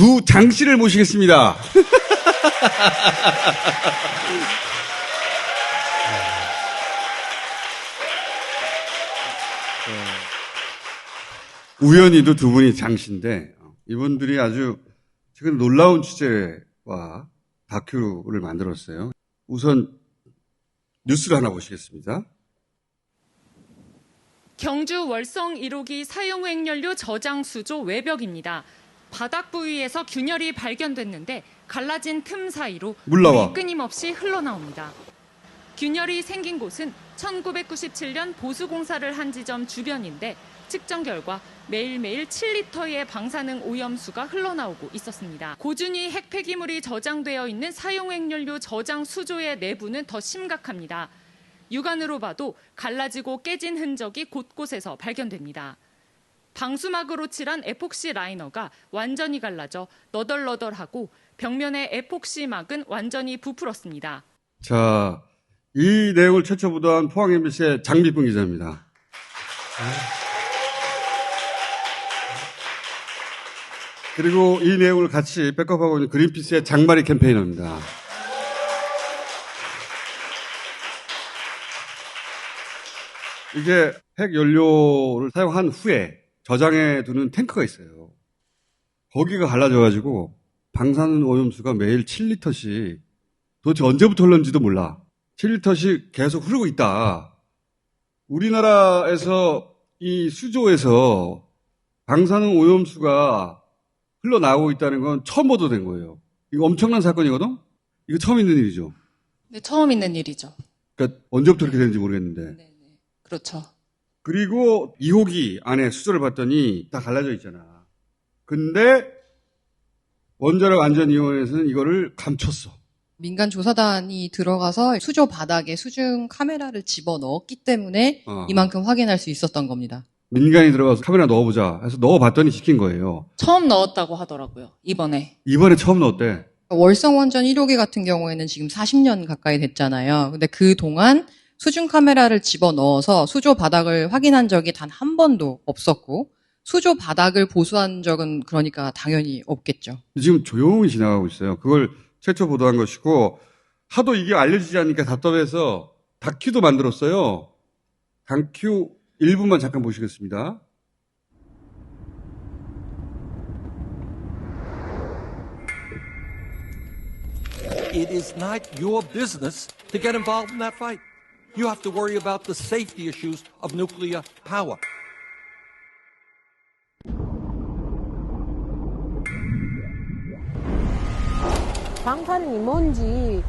두 장씨를 모시겠습니다. 우연히도 두 분이 장씨인데 이분들이 아주 최근 놀라운 취재와 다큐를 만들었어요. 우선 뉴스를 하나 보시겠습니다. 경주 월성 1호기 사용행렬료 저장 수조 외벽입니다. 바닥 부위에서 균열이 발견됐는데 갈라진 틈 사이로 물 나와. 물이 끊임없이 흘러나옵니다. 균열이 생긴 곳은 1997년 보수공사를 한 지점 주변인데 측정 결과 매일매일 7리터의 방사능 오염수가 흘러나오고 있었습니다. 고준위 핵폐기물이 저장되어 있는 사용행렬료 저장 수조의 내부는 더 심각합니다. 육안으로 봐도 갈라지고 깨진 흔적이 곳곳에서 발견됩니다. 방수막으로 칠한 에폭시 라이너가 완전히 갈라져 너덜너덜하고 벽면의 에폭시 막은 완전히 부풀었습니다. 자, 이 내용을 최초 보도한 포항 MBC의 장비뿐 기자입니다. 그리고 이 내용을 같이 백업하고 있는 그린피스의 장마리 캠페이너입니다. 이게 핵 연료를 사용한 후에 저장해 두는 탱크가 있어요. 거기가 갈라져가지고 방사능 오염수가 매일 7리터씩 도대체 언제부터 흘렀는지도 몰라. 7리터씩 계속 흐르고 있다. 우리나라에서 이 수조에서 방사능 오염수가 흘러나오고 있다는 건 처음 보도된 거예요. 이거 엄청난 사건이거든? 이거 처음 있는 일이죠. 네, 처음 있는 일이죠. 그러니까 언제부터 이렇게 되는지 모르겠는데. 네, 네. 그렇죠. 그리고 2호기 안에 수조를 봤더니 다 갈라져 있잖아. 근데 원자력 안전위원회에서는 이거를 감췄어. 민간 조사단이 들어가서 수조 바닥에 수중 카메라를 집어 넣었기 때문에 어. 이만큼 확인할 수 있었던 겁니다. 민간이 들어가서 카메라 넣어보자 해서 넣어봤더니 시킨 거예요. 처음 넣었다고 하더라고요. 이번에. 이번에 처음 넣었대. 월성 원전 1호기 같은 경우에는 지금 40년 가까이 됐잖아요. 근데 그 동안 수중 카메라를 집어 넣어서 수조 바닥을 확인한 적이 단 한 번도 없었고 수조 바닥을 보수한 적은 그러니까 당연히 없겠죠. 지금 조용히 지나가고 있어요. 그걸 최초 보도한 것이고 하도 이게 알려지지 않으니까 답답해서 다큐도 만들었어요. 다큐 1부만 잠깐 보시겠습니다. It is not your business to get involved in that fight. You have to worry about the safety issues of nuclear power. 방사능이 뭔지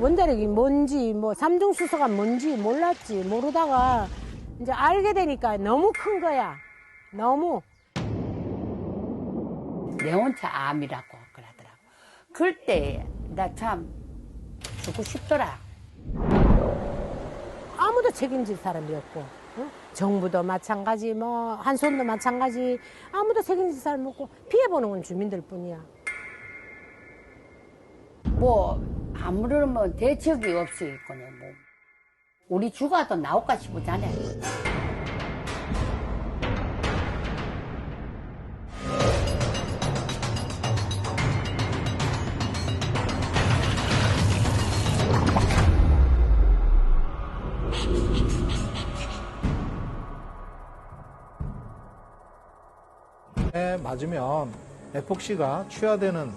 원자력이 뭔지 뭐 삼중 수소가 뭔지 몰랐지 모르다가 이제 알게 되니까 너무 큰 거야 너무 내원차 암이라고 그러더라고. 그때 나 참 죽고 싶더라. 아무도 책임질 사람이 없고 어? 정부도 마찬가지 뭐 한손도 마찬가지 아무도 책임질 사람이 없고 피해보는 건 주민들 뿐이야 뭐 아무런 뭐 대책이 없이 그냥 뭐 우리 죽어도 나올까 싶잖아. 에 맞으면 에폭시가 취하되는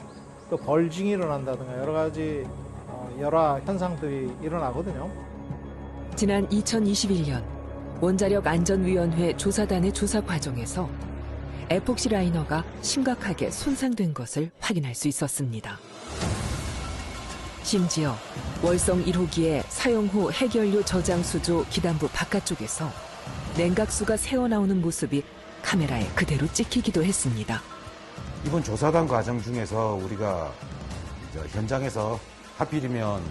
또 벌징이 일어난다든가 여러 가지 어, 열화 현상들이 일어나거든요. 지난 2021년 원자력 안전위원회 조사단의 조사 과정에서 에폭시 라이너가 심각하게 손상된 것을 확인할 수 있었습니다. 심지어 월성 1호기의 사용 후 핵연료 저장 수조 기단부 바깥쪽에서 냉각수가 새어나오는 모습이 카메라에 그대로 찍히기도 했습니다. 이번 조사단 과정 중에서 우리가 저 현장에서 하필이면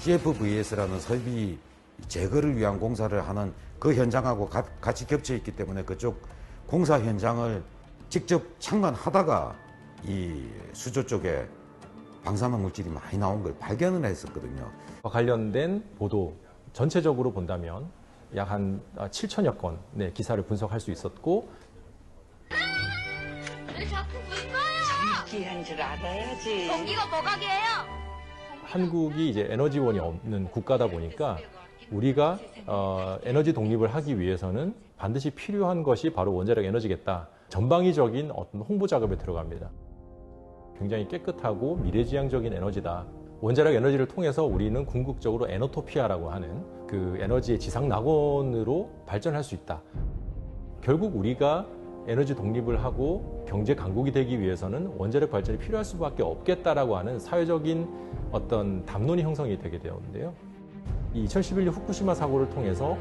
CFVS라는 설비 제거를 위한 공사를 하는 그 현장하고 가- 같이 겹쳐 있기 때문에 그쪽 공사 현장을 직접 참관하다가 이 수조 쪽에 방사능 물질이 많이 나온 걸 발견을 했었거든요. 관련된 보도 전체적으로 본다면 약 한 7천여 건의 기사를 분석할 수 있었고 귀한 줄 알아야지. 공기가 뭐가게예요? 한국이 이제 에너지원이 없는 국가다 보니까 우리가 어, 에너지 독립을 하기 위해서는 반드시 필요한 것이 바로 원자력 에너지겠다. 전방위적인 어떤 홍보 작업에 들어갑니다. 굉장히 깨끗하고 미래지향적인 에너지다. 원자력 에너지를 통해서 우리는 궁극적으로 에너토피아라고 하는 그 에너지의 지상 낙원으로 발전할 수 있다. 결국 우리가 에너지 독립을 하고 경제 강국이 되기 위해서는 원자력 발전이 필요할 수밖에 없겠다라고 하는 사회적인 어떤 담론이 형성이 되게 되었는데요. 이 2011년 후쿠시마 사고를 통해서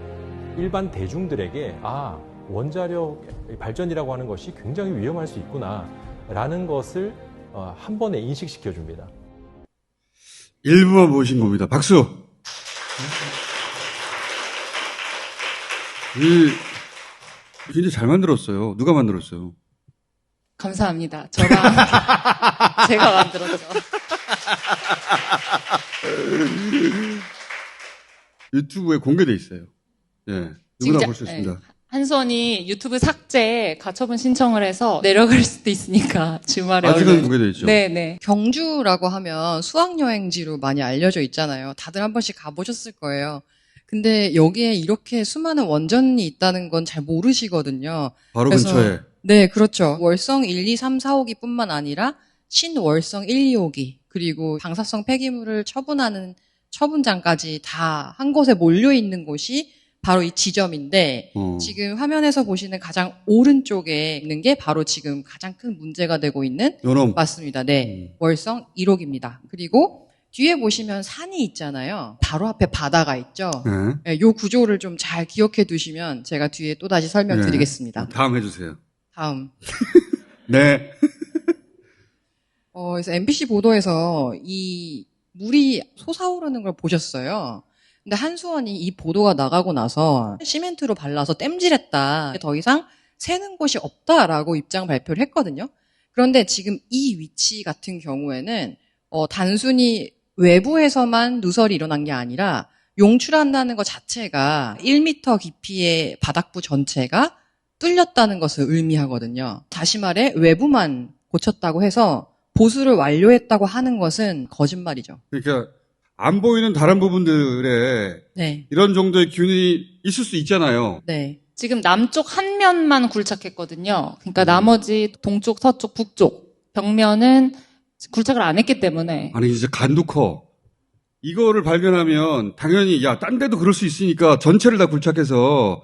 일반 대중들에게 아 원자력 발전이라고 하는 것이 굉장히 위험할 수 있구나라는 것을 어, 한 번에 인식시켜 줍니다. 일부만 보신 겁니다. 박수! 이, 굉장히 잘 만들었어요. 누가 만들었어요? 감사합니다. 저랑 제가 만들었죠. 유튜브에 공개돼 있어요. 예. 누구나 볼 수 있습니다. 네. 한선이 유튜브 삭제 가처분 신청을 해서 내려갈 수도 있으니까 주말에 아직은 얼른. 공개돼 있죠. 네, 네. 경주라고 하면 수학여행지로 많이 알려져 있잖아요. 다들 한 번씩 가보셨을 거예요. 근데 여기에 이렇게 수많은 원전이 있다는 건 잘 모르시거든요. 바로 그래서- 근처에. 네, 그렇죠. 월성 1, 2, 3, 4, 5기 뿐만 아니라 신월성 1, 2, 5기, 그리고 방사성 폐기물을 처분하는 처분장까지 다 한 곳에 몰려 있는 곳이 바로 이 지점인데, 어. 지금 화면에서 보시는 가장 오른쪽에 있는 게 바로 지금 가장 큰 문제가 되고 있는 요놈. 맞습니다. 네. 월성 1호기입니다. 그리고 뒤에 보시면 산이 있잖아요. 바로 앞에 바다가 있죠. 네. 네, 요 구조를 좀 잘 기억해 두시면 제가 뒤에 또 다시 설명드리겠습니다. 네. 다음 해주세요. 다음. 네. 어, 그래서 MBC 보도에서 이 물이 솟아오르는 걸 보셨어요. 근데 한수원이 이 보도가 나가고 나서 시멘트로 발라서 땜질했다. 더 이상 새는 곳이 없다라고 입장 발표를 했거든요. 그런데 지금 이 위치 같은 경우에는 어, 단순히 외부에서만 누설이 일어난 게 아니라 용출한다는 것 자체가 1m 깊이의 바닥부 전체가 뚫렸다는 것을 의미하거든요. 다시 말해 외부만 고쳤다고 해서 보수를 완료했다고 하는 것은 거짓말이죠. 그러니까 안 보이는 다른 부분들에 네. 이런 정도의 균이 있을 수 있잖아요. 네. 지금 남쪽 한 면만 굴착했거든요. 그러니까 나머지 동쪽, 서쪽, 북쪽 벽면은 굴착을 안 했기 때문에 아니 이제 간도 커. 이거를 발견하면 당연히 야 딴 데도 그럴 수 있으니까 전체를 다 굴착해서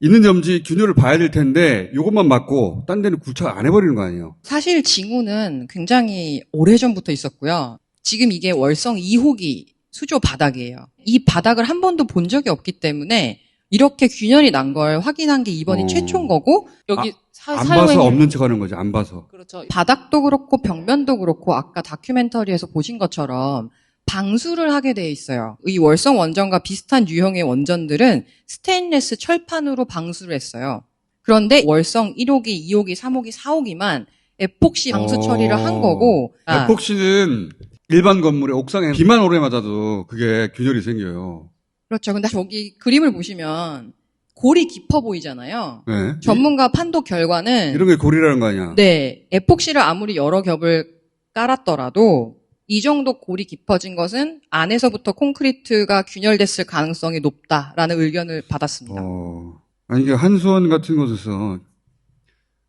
있는 점지 균열을 봐야 될 텐데 이것만 맞고 딴 데는 굴착 안 해버리는 거 아니에요. 사실 징후는 굉장히 오래전부터 있었고요. 지금 이게 월성 2호기 수조 바닥이에요. 이 바닥을 한 번도 본 적이 없기 때문에 이렇게 균열이 난 걸 확인한 게 이번이 어. 최초인 거고 여기 사, 안 사용행 봐서 없는 척하는 거지. 안 봐서. 그렇죠. 바닥도 그렇고 벽면도 그렇고 아까 다큐멘터리에서 보신 것처럼 방수를 하게 돼 있어요. 이 월성 원전과 비슷한 유형의 원전들은 스테인레스 철판으로 방수를 했어요. 그런데 월성 1호기, 2호기, 3호기, 4호기만 에폭시 방수 어. 처리를 한 거고 아, 에폭시는 일반 건물의 옥상에 비만 오래 맞아도 그게 균열이 생겨요. 그렇죠. 근데 저기 그림을 보시면 골이 깊어 보이잖아요. 네. 전문가 판독 결과는 이런 게 골이라는 거 아니야. 네, 에폭시를 아무리 여러 겹을 깔았더라도 이 정도 골이 깊어진 것은 안에서부터 콘크리트가 균열됐을 가능성이 높다라는 의견을 받았습니다. 어, 아니, 이게 한수원 같은 곳에서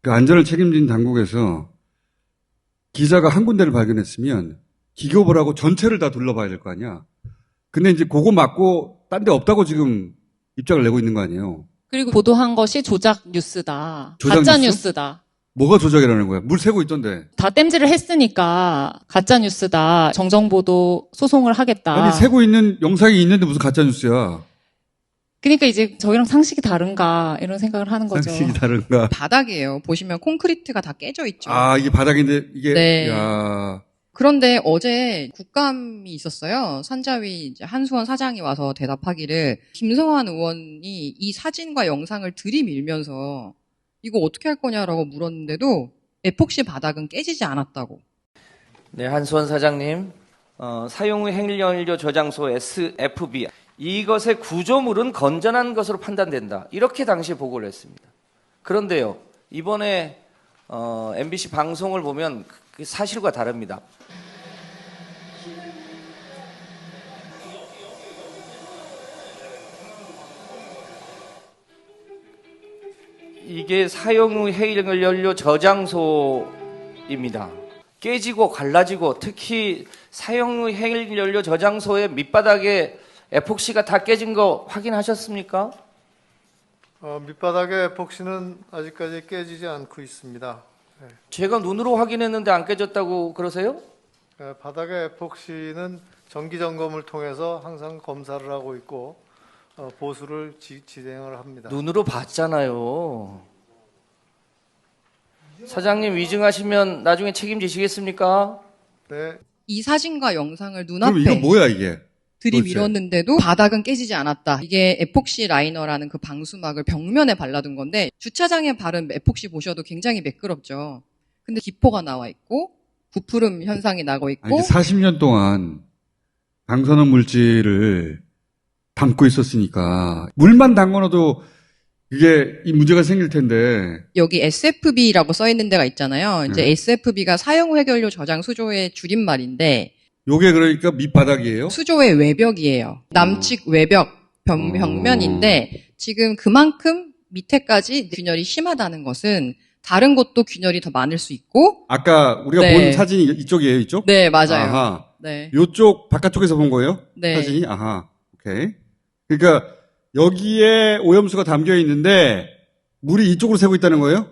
그 안전을 책임진 당국에서 기자가 한 군데를 발견했으면 기교벌 하고 전체를 다 둘러봐야 될 거 아니야. 근데 이제 그거 맞고 딴 데 없다고 지금 입장을 내고 있는 거 아니에요. 그리고 보도한 것이 조작 뉴스다. 조작 가짜 뉴스? 뉴스다. 뭐가 조작이라는 거야? 물 새고 있던데. 다 땜질을 했으니까 가짜 뉴스다. 정정보도 소송을 하겠다. 아니, 새고 있는 영상이 있는데 무슨 가짜 뉴스야. 그러니까 이제 저희랑 상식이 다른가 이런 생각을 하는 거죠. 상식이 다른가. 바닥이에요. 보시면 콘크리트가 다 깨져 있죠. 아, 이게 바닥인데, 이게, 네. 야 그런데 어제 국감이 있었어요. 산자위 이제 한수원 사장이 와서 대답하기를 김성환 의원이 이 사진과 영상을 들이밀면서 이거 어떻게 할 거냐라고 물었는데도 에폭시 바닥은 깨지지 않았다고. 네, 한수원 사장님. 어, 사용 후 행렬료 저장소 SFB. 이것의 구조물은 건전한 것으로 판단된다. 이렇게 당시 보고를 했습니다. 그런데요, 이번에 어, MBC 방송을 보면 그 사실과 다릅니다. 이게 사용 후 해일 연료 저장소입니다. 깨지고 갈라지고 특히 사용 후 해일 연료 저장소의 밑바닥에 에폭시가 다 깨진 거 확인하셨습니까? 어, 밑바닥의 에폭시는 아직까지 깨지지 않고 있습니다. 제가 눈으로 확인했는데 안 깨졌다고 그러세요? 에, 바닥의 에폭시는 정기 점검을 통해서 항상 검사를 하고 있고 어, 보수를 지, 진행을 합니다. 눈으로 봤잖아요. 사장님 위증하시면 나중에 책임지시겠습니까? 네. 이 사진과 영상을 그럼 눈앞에 이거 뭐야 이게? 들이밀었는데도 바닥은 깨지지 않았다. 이게 에폭시 라이너라는 그 방수막을 벽면에 발라둔 건데 주차장에 바른 에폭시 보셔도 굉장히 매끄럽죠. 근데 기포가 나와 있고 부푸름 현상이 나고 아니, 있고 이게 40년 동안 방사능 물질을 담고 있었으니까 물만 담궈놔도 이게 이 문제가 생길 텐데 여기 SFB라고 써 있는 데가 있잖아요. 이제 네. SFB가 사용 해결료 저장 수조의 줄임말인데 요게 그러니까 밑바닥이에요? 수조의 외벽이에요. 남측 외벽 벽, 어. 벽면인데 지금 그만큼 밑에까지 균열이 심하다는 것은 다른 곳도 균열이 더 많을 수 있고 아까 우리가 네. 본 사진이 이쪽이에요, 이쪽? 네 맞아요. 아하. 네. 요쪽 바깥쪽에서 본 거예요? 네. 사진이? 아하. 오케이. 그러니까 여기에 오염수가 담겨 있는데 물이 이쪽으로 새고 있다는 거예요?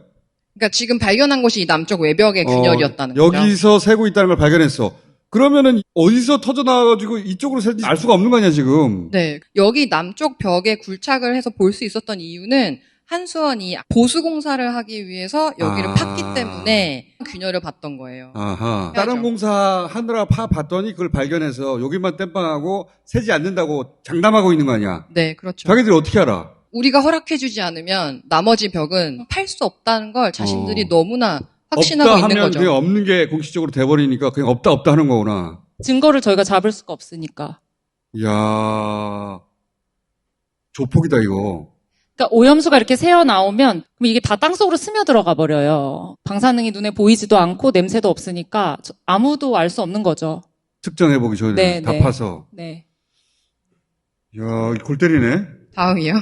그러니까 지금 발견한 곳이 이 남쪽 외벽의 균열이었다는 어, 거죠. 여기서 새고 있다는 걸 발견했어. 그러면은 어디서 터져 나와가지고 이쪽으로 새는지 알 수가 없는 거 아니야 지금? 네. 여기 남쪽 벽에 굴착을 해서 볼 수 있었던 이유는 한수원이 보수 공사를 하기 위해서 여기를 아. 팠기 때문에 균열을 봤던 거예요. 아하. 다른 공사 하느라 파 봤더니 그걸 발견해서 여기만 땜빵하고 새지 않는다고 장담하고 있는 거 아니야? 네, 그렇죠. 자기들이 어떻게 알아? 우리가 허락해주지 않으면 나머지 벽은 팔 수 없다는 걸 자신들이 너무나 확신하고 없다 있는 하면 거죠. 그냥 없는 게 공식적으로 돼버리니까 그냥 없다 없다 하는 거구나. 증거를 저희가 잡을 수가 없으니까. 이야. 조폭이다 이거. 그러니까 오염수가 이렇게 새어 나오면 그럼 이게 다 땅속으로 스며들어가 버려요. 방사능이 눈에 보이지도 않고 냄새도 없으니까 저- 아무도 알 수 없는 거죠. 측정해 보기 전에 네, 다 네. 파서. 네. 이야, 골 때리네. 다음이요.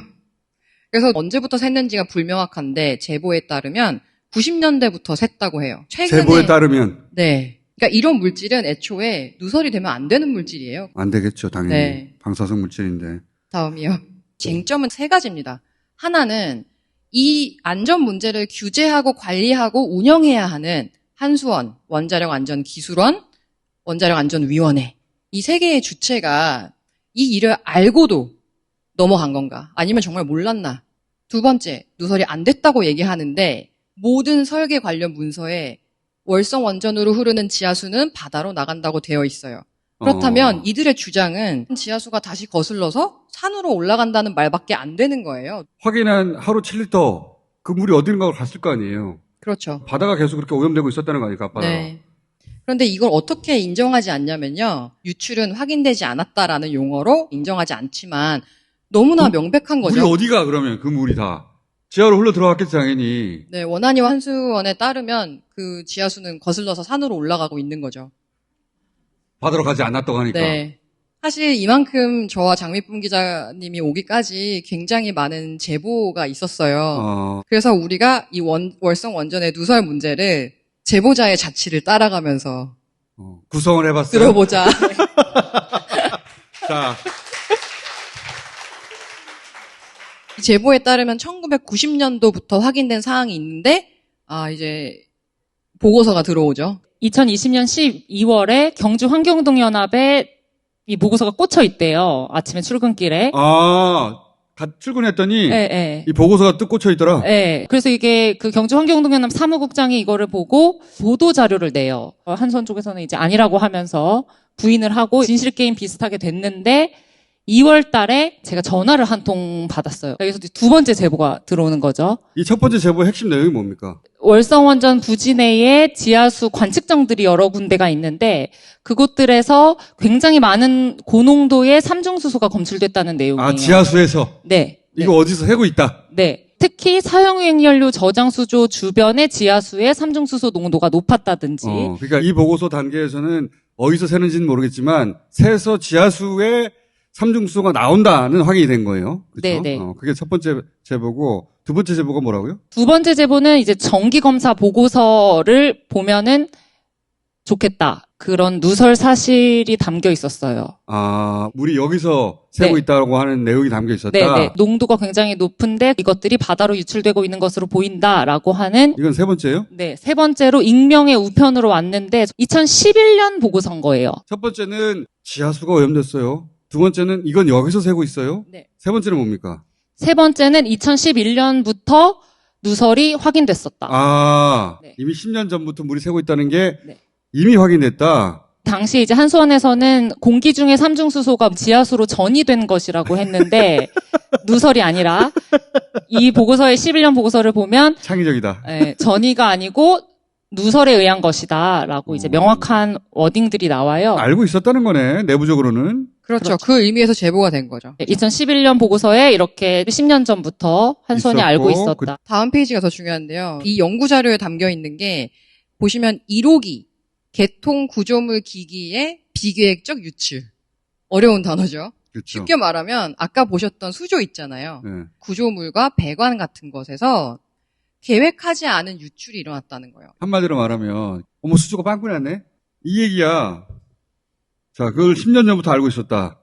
그래서 언제부터 샜는지가 불명확한데 제보에 따르면 90년대부터 샜다고 해요. 최근에 제보에 따르면 네. 그러니까 이런 물질은 애초에 누설이 되면 안 되는 물질이에요. 안 되겠죠, 당연히. 네. 방사성 물질인데. 다음이요. 쟁점은 세 가지입니다. 하나는 이 안전 문제를 규제하고 관리하고 운영해야 하는 한수원, 원자력 안전 기술원, 원자력 안전 위원회. 이 세 개의 주체가 이 일을 알고도 넘어간 건가? 아니면 정말 몰랐나? 두 번째, 누설이 안 됐다고 얘기하는데 모든 설계 관련 문서에 월성 원전으로 흐르는 지하수는 바다로 나간다고 되어 있어요. 그렇다면 어. 이들의 주장은 지하수가 다시 거슬러서 산으로 올라간다는 말밖에 안 되는 거예요. 확인한 하루 7리터 그 물이 어딘가로 갔을 거 아니에요. 그렇죠. 바다가 계속 그렇게 오염되고 있었다는 거 아니까, 바다가. 네. 그런데 이걸 어떻게 인정하지 않냐면요. 유출은 확인되지 않았다라는 용어로 인정하지 않지만 너무나 명백한 물이 거죠. 어디가 그러면 그 물이 다. 지하로 흘러 들어갔겠지, 당연히. 네, 원안이 환수원에 따르면 그 지하수는 거슬러서 산으로 올라가고 있는 거죠. 바다로 가지 않았다고 하니까. 네. 사실 이만큼 저와 장미쁨 기자님이 오기까지 굉장히 많은 제보가 있었어요. 어, 그래서 우리가 이 원, 월성 원전의 누설 문제를 제보자의 자취를 따라가면서 어, 구성을 해봤어요. 들어보자. 자, 이 제보에 따르면 1990년도부터 확인된 사항이 있는데, 아, 이제, 보고서가 들어오죠. 2020년 12월에 경주 환경동연합에 이 보고서가 꽂혀 있대요. 아침에 출근길에. 아, 가- 출근했더니 예, 예. 이 보고서가 뜻 꽂혀 있더라. 예. 그래서 이게 그 경주 환경동연합 사무국장이 이거를 보고 보도 자료를 내요. 어, 한선 쪽에서는 이제 아니라고 하면서 부인을 하고 진실 게임 비슷하게 됐는데 2월 달에 제가 전화를 한 통 받았어요. 여기서 두 번째 제보가 들어오는 거죠. 이 첫 번째 제보의 핵심 내용이 뭡니까? 월성원전 부지 내에 지하수 관측정들이 여러 군데가 있는데 그곳들에서 굉장히 많은 고농도의 삼중수소가 검출됐다는 내용이에요. 아, 지하수에서. 네. 이거 어디서 새고 있다. 네. 특히 사용유행연료 저장 수조 주변의 지하수의 삼중수소 농도가 높았다든지 어, 그러니까 이 보고서 단계에서는 어디서 새는지는 모르겠지만 새서 지하수에 삼중수소가 나온다는 확인이 된 거예요. 그렇죠? 네네. 어, 그게 첫 번째 제보고 두 번째 제보가 뭐라고요? 두 번째 제보는 이제 정기 검사 보고서를 보면은 좋겠다. 그런 누설 사실이 담겨 있었어요. 아, 물이 여기서 새고 네. 있다고 하는 내용이 담겨 있었다. 네, 네. 농도가 굉장히 높은데 이것들이 바다로 유출되고 있는 것으로 보인다라고 하는 이건 세 번째예요. 네, 세 번째로 익명의 우편으로 왔는데 2011년 보고서인 거예요. 첫 번째는 지하수가 오염됐어요. 두 번째는 이건 여기서 새고 있어요. 네. 세 번째는 뭡니까? 세 번째는 2011년부터 누설이 확인됐었다. 아, 네. 이미 10년 전부터 물이 새고 있다는 게 네. 이미 확인됐다. 당시 이제 한수원에서는 공기 중에 삼중수소가 지하수로 전이된 것이라고 했는데 누설이 아니라 이 보고서의 11년 보고서를 보면 창의적이다. 예, 전이가 아니고 누설에 의한 것이다라고 이제 어. 명확한 워딩들이 나와요. 알고 있었다는 거네, 내부적으로는. 그렇죠. 그 의미에서 제보가 된 거죠. 2011년 보고서에 이렇게 10년 전부터 있었고, 알고 있었다. 그- 다음 페이지가 더 중요한데요. 이 연구 자료에 담겨 있는 게 보시면 1호기 개통 구조물 기기의 비계획적 유출. 어려운 단어죠. 그렇죠. 쉽게 말하면 아까 보셨던 수조 있잖아요. 네. 구조물과 배관 같은 것에서 계획하지 않은 유출이 일어났다는 거예요. 한마디로 말하면, 어머, 수조가 빵꾸리 났네? 이 얘기야. 자, 그걸 10년 전부터 알고 있었다.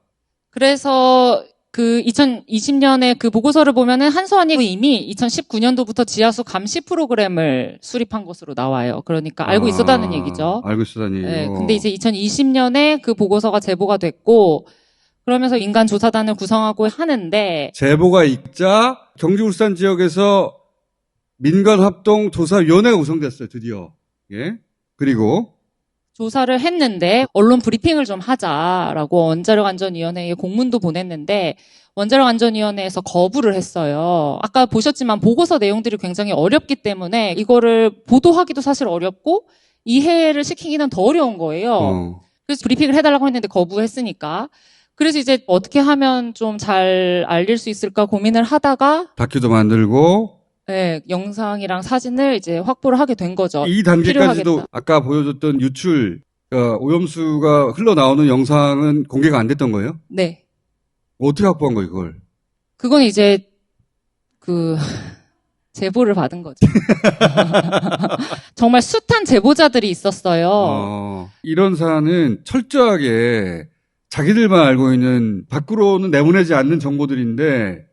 그래서 그 2020년에 그 보고서를 보면은 한수원이 이미 2019년도부터 지하수 감시 프로그램을 수립한 것으로 나와요. 그러니까 알고 아, 있었다는 얘기죠. 알고 있었다는 얘기고. 네, 근데 이제 2020년에 그 보고서가 제보가 됐고 그러면서 인간 조사단을 구성하고 하는데 제보가 있자 경기 울산 지역에서 민간 합동 조사위원회가 구성됐어요, 드디어. 예. 그리고 조사를 했는데 언론 브리핑을 좀 하자라고 원자력 안전위원회에 공문도 보냈는데 원자력 안전위원회에서 거부를 했어요. 아까 보셨지만 보고서 내용들이 굉장히 어렵기 때문에 이거를 보도하기도 사실 어렵고 이해를 시키기는 더 어려운 거예요. 어, 그래서 브리핑을 해달라고 했는데 거부했으니까. 그래서 이제 어떻게 하면 좀 잘 알릴 수 있을까 고민을 하다가 다큐도 만들고 네, 영상이랑 사진을 이제 확보를 하게 된 거죠. 이 단계까지도 필요하겠다. 아까 보여줬던 유출 어, 오염수가 흘러나오는 영상은 공개가 안 됐던 거예요? 네. 어떻게 확보한 거예요, 이걸? 그건 이제 그 제보를 받은 거죠. 정말 숱한 제보자들이 있었어요. 어, 이런 사안은 철저하게 자기들만 알고 있는 밖으로는 내보내지 않는 정보들인데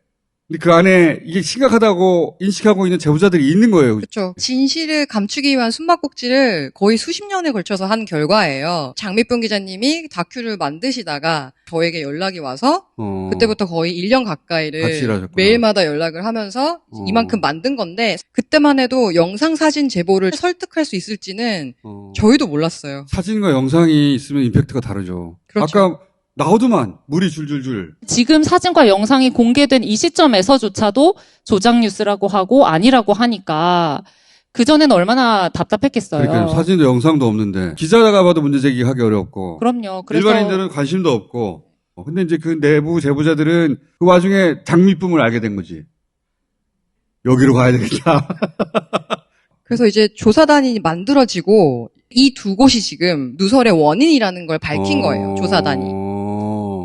근데 그 안에 이게 심각하다고 인식하고 있는 제보자들이 있는 거예요. 그렇죠. 진실을 감추기 위한 숨바꼭질을 거의 수십 년에 걸쳐서 한 결과예요. 장미쁨 기자님이 다큐를 만드시다가 저에게 연락이 와서 어, 그때부터 거의 1년 가까이를 일하셨구나. 매일마다 연락을 하면서 어. 이만큼 만든 건데 그때만 해도 영상 사진 제보를 설득할 수 있을지는 어, 저희도 몰랐어요. 사진과 영상이 있으면 임팩트가 다르죠. 그렇죠. 아까 나오더만 물이 줄줄줄. 지금 사진과 영상이 공개된 이 시점에서조차도 조작 뉴스라고 하고 아니라고 하니까 그전에는 얼마나 답답했겠어요. 그러니까 사진도 영상도 없는데 기자가 봐도 문제 제기하기 어렵고 그럼요. 그래서 일반인들은 관심도 없고. 어, 근데 이제 그 내부 제보자들은 그 와중에 장미쁨을 알게 된 거지. 여기로 가야 되겠다. 그래서 이제 조사단이 만들어지고 이 두 곳이 지금 누설의 원인이라는 걸 밝힌 어, 거예요. 조사단이.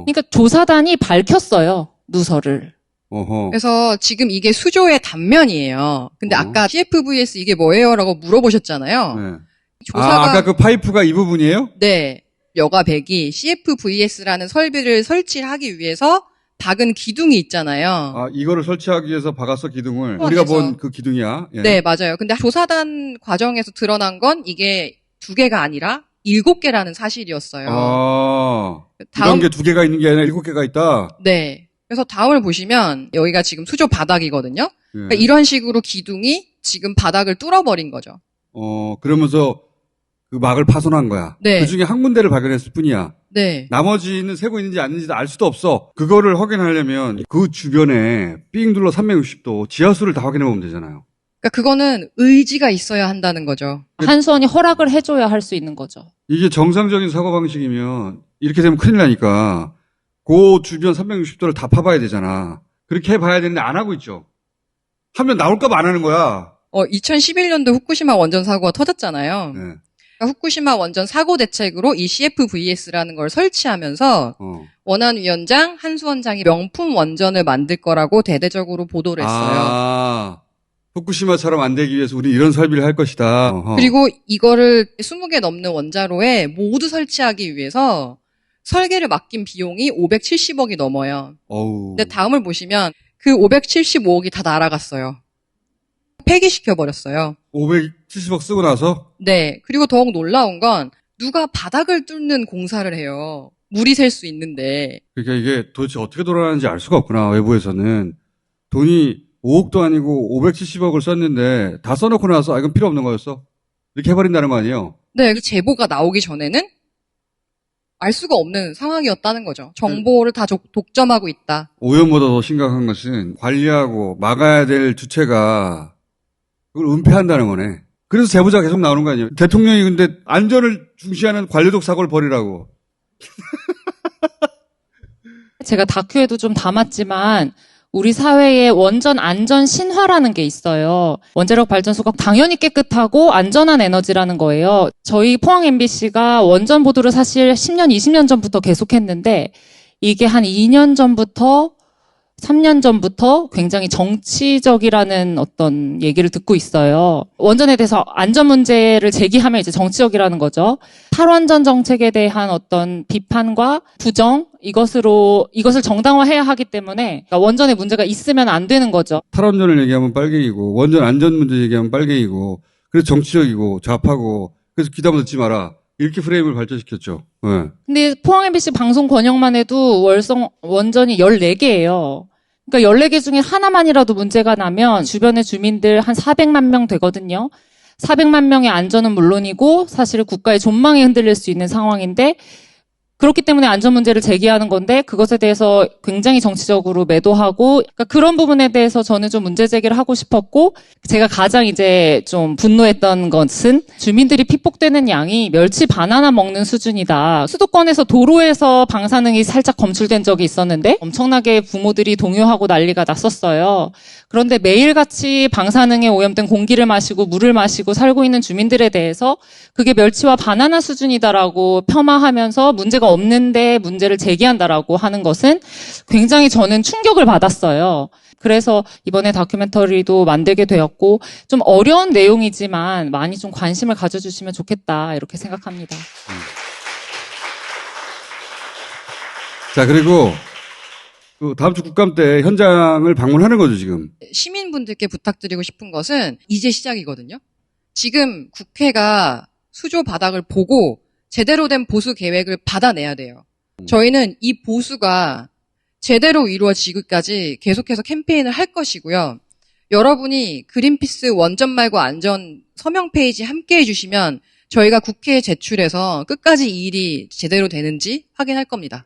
그러니까 조사단이 밝혔어요. 누설을. 어허. 그래서 지금 이게 수조의 단면이에요. 근데 어. 아까 CFVS 이게 뭐예요?라고 물어보셨잖아요. 네. 조사가 아, 아까 그 파이프가 이 부분이에요? 네 여가백이 CFVS라는 설비를 설치를 하기 위해서 박은 기둥이 있잖아요. 아, 이거를 설치하기 위해서 박았어, 기둥을. 어, 우리가 그래서. 본그 기둥이야. 예. 네 맞아요. 근데 조사단 과정에서 드러난 건 이게 두 개가 아니라 일곱 개라는 사실이었어요. 아, 다음 게 두 개가 있는 게 아니라 일곱 개가 있다. 네. 그래서 다음을 보시면 여기가 지금 수조 바닥이거든요. 예. 그러니까 이런 식으로 기둥이 지금 바닥을 뚫어버린 거죠. 어, 그러면서 그 막을 파손한 거야. 네. 그 중에 한 군데를 발견했을 뿐이야. 네. 나머지는 새고 있는지 아닌지도 알 수도 없어. 그거를 확인하려면 그 주변에 삥 둘러 360도 지하수를 다 확인해 보면 되잖아요. 그러니까 그거는 의지가 있어야 한다는 거죠. 한수원이 허락을 해줘야 할 수 있는 거죠. 이게 정상적인 사고 방식이면 이렇게 되면 큰일 나니까 그 주변 360도를 다 파봐야 되잖아. 그렇게 해봐야 되는데 안 하고 있죠. 하면 나올까봐 안 하는 거야. 어, 2011년도 후쿠시마 원전 사고가 터졌잖아요. 네. 그러니까 후쿠시마 원전 사고 대책으로 이 CFVS라는 걸 설치하면서 어. 원안 위원장, 한수 원장이 명품 원전을 만들 거라고 대대적으로 보도를 했어요. 아, 후쿠시마처럼 안 되기 위해서 우리 이런 설비를 할 것이다. 어허. 그리고 이거를 20개 넘는 원자로에 모두 설치하기 위해서 설계를 맡긴 비용이 570억이 넘어요. 어우. 근데 다음을 보시면 그 575억이 다 날아갔어요. 폐기시켜버렸어요. 570억 쓰고 나서 네. 그리고 더욱 놀라운 건 누가 바닥을 뚫는 공사를 해요. 물이 셀 수 있는데. 그러니까 이게 도대체 어떻게 돌아가는지 알 수가 없구나 외부에서는 돈이 5억도 아니고 570억을 썼는데 다 써놓고 나서 아 이건 필요 없는 거였어 이렇게 해버린다는 거 아니에요? 네. 이 제보가 나오기 전에는 알 수가 없는 상황이었다는 거죠. 정보를 다 족- 독점하고 있다. 오염보다 더 심각한 것은 관리하고 막아야 될 주체가 그걸 은폐한다는 거네. 그래서 제보자 계속 나오는 거 아니에요? 대통령이 근데 안전을 중시하는 관료적 사고를 벌이라고. 제가 다큐에도 좀 담았지만 우리 사회에 원전 안전 신화라는 게 있어요. 원자력 발전소가 당연히 깨끗하고 안전한 에너지라는 거예요. 저희 포항 MBC가 원전 보도를 사실 10년, 20년 전부터 계속했는데 이게 한 2년 전부터 3년 전부터 굉장히 정치적이라는 어떤 얘기를 듣고 있어요. 원전에 대해서 안전 문제를 제기하면 이제 정치적이라는 거죠. 탈원전 정책에 대한 어떤 비판과 부정 이것으로 이것을 정당화해야 하기 때문에 원전에 문제가 있으면 안 되는 거죠. 탈원전을 얘기하면 빨갱이고 원전 안전 문제 얘기하면 빨갱이고 그래서 정치적이고 좌파고 그래서 귀담아 듣지 마라 이렇게 프레임을 발전시켰죠. 네. 근데 포항 MBC 방송 권역만 해도 월성 원전이 14개예요. 그러니까 14개 중에 하나만이라도 문제가 나면 주변의 주민들 한 400만 명 되거든요. 400만 명의 안전은 물론이고 사실 국가의 존망이 흔들릴 수 있는 상황인데 그렇기 때문에 안전 문제를 제기하는 건데 그것에 대해서 굉장히 정치적으로 매도하고 그러니까 그런 부분에 대해서 저는 좀 문제 제기를 하고 싶었고 제가 가장 이제 좀 분노했던 것은 주민들이 피폭되는 양이 멸치 바나나 먹는 수준이다. 수도권에서 도로에서 방사능이 살짝 검출된 적이 있었는데 엄청나게 부모들이 동요하고 난리가 났었어요. 그런데 매일같이 방사능에 오염된 공기를 마시고 물을 마시고 살고 있는 주민들에 대해서 그게 멸치와 바나나 수준이다라고 폄하하면서 문제가 없는데 문제를 제기한다라고 하는 것은 굉장히 저는 충격을 받았어요. 그래서 이번에 다큐멘터리도 만들게 되었고 좀 어려운 내용이지만 많이 좀 관심을 가져주시면 좋겠다 이렇게 생각합니다. 자 그리고 그 다음 주 국감 때 현장을 방문하는 거죠 지금. 시민분들께 부탁드리고 싶은 것은 이제 시작이거든요. 지금 국회가 수조 바닥을 보고 제대로 된 보수 계획을 받아내야 돼요. 저희는 이 보수가 제대로 이루어지기까지 계속해서 캠페인을 할 것이고요. 여러분이 그린피스 원전 말고 안전 서명 페이지 함께 해주시면 저희가 국회에 제출해서 끝까지 이 일이 제대로 되는지 확인할 겁니다.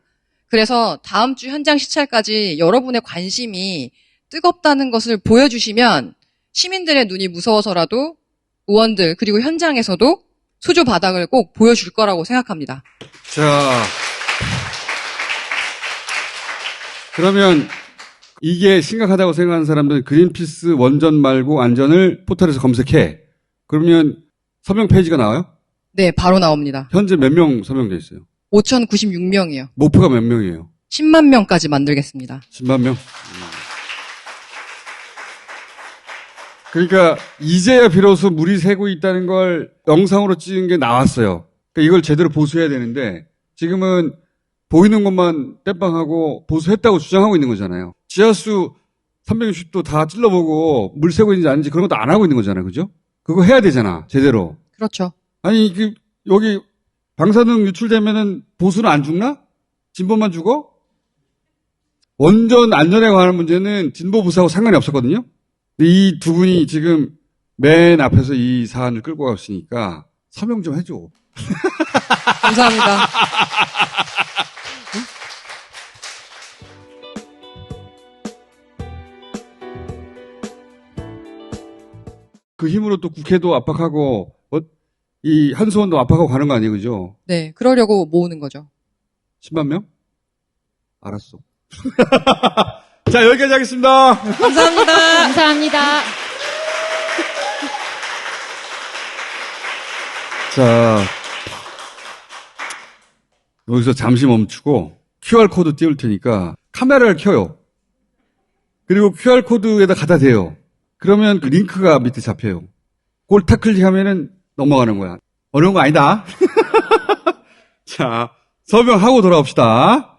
그래서 다음 주 현장 시찰까지 여러분의 관심이 뜨겁다는 것을 보여주시면 시민들의 눈이 무서워서라도 의원들 그리고 현장에서도 수조 바닥을 꼭 보여줄 거라고 생각합니다. 자 그러면 이게 심각하다고 생각하는 사람들은 그린피스 원전 말고 안전을 포털에서 검색해. 그러면 서명 페이지가 나와요? 네, 바로 나옵니다. 현재 몇 명 서명돼 있어요? 5,096명이요. 목표가 몇 명이에요? 10만 명까지 만들겠습니다. 10만 명? 그러니까 이제야 비로소 물이 새고 있다는 걸 영상으로 찍은 게 나왔어요. 그러니까 이걸 제대로 보수해야 되는데 지금은 보이는 것만 땜빵하고 보수했다고 주장하고 있는 거잖아요. 지하수 360도 다 찔러보고 물 새고 있는지 아닌지 그런 것도 안 하고 있는 거잖아요. 그죠? 그거 해야 되잖아. 제대로. 그렇죠. 아니 그 여기 방사능 유출되면은 보수는 안 죽나? 진보만 죽어? 원전 안전에 관한 문제는 진보 보수하고 상관이 없었거든요. 이 두 분이 지금 맨 앞에서 이 사안을 끌고 갔으니까 서명 좀 해줘. 감사합니다. 그 힘으로 또 국회도 압박하고 어, 이 한수원도 압박하고 가는 거 아니에요, 그죠? 네, 그러려고 모으는 거죠. 10만 명? 알았어. 자, 여기까지 하겠습니다. 감사합니다. 감사합니다. 자, 여기서 잠시 멈추고 QR코드 띄울 테니까 카메라를 켜요. 그리고 QR코드에다 갖다 대요. 그러면 그 링크가 밑에 잡혀요. 그걸 탁 클릭하면은 넘어가는 거야. 어려운 거 아니다. 자, 설명하고 돌아옵시다.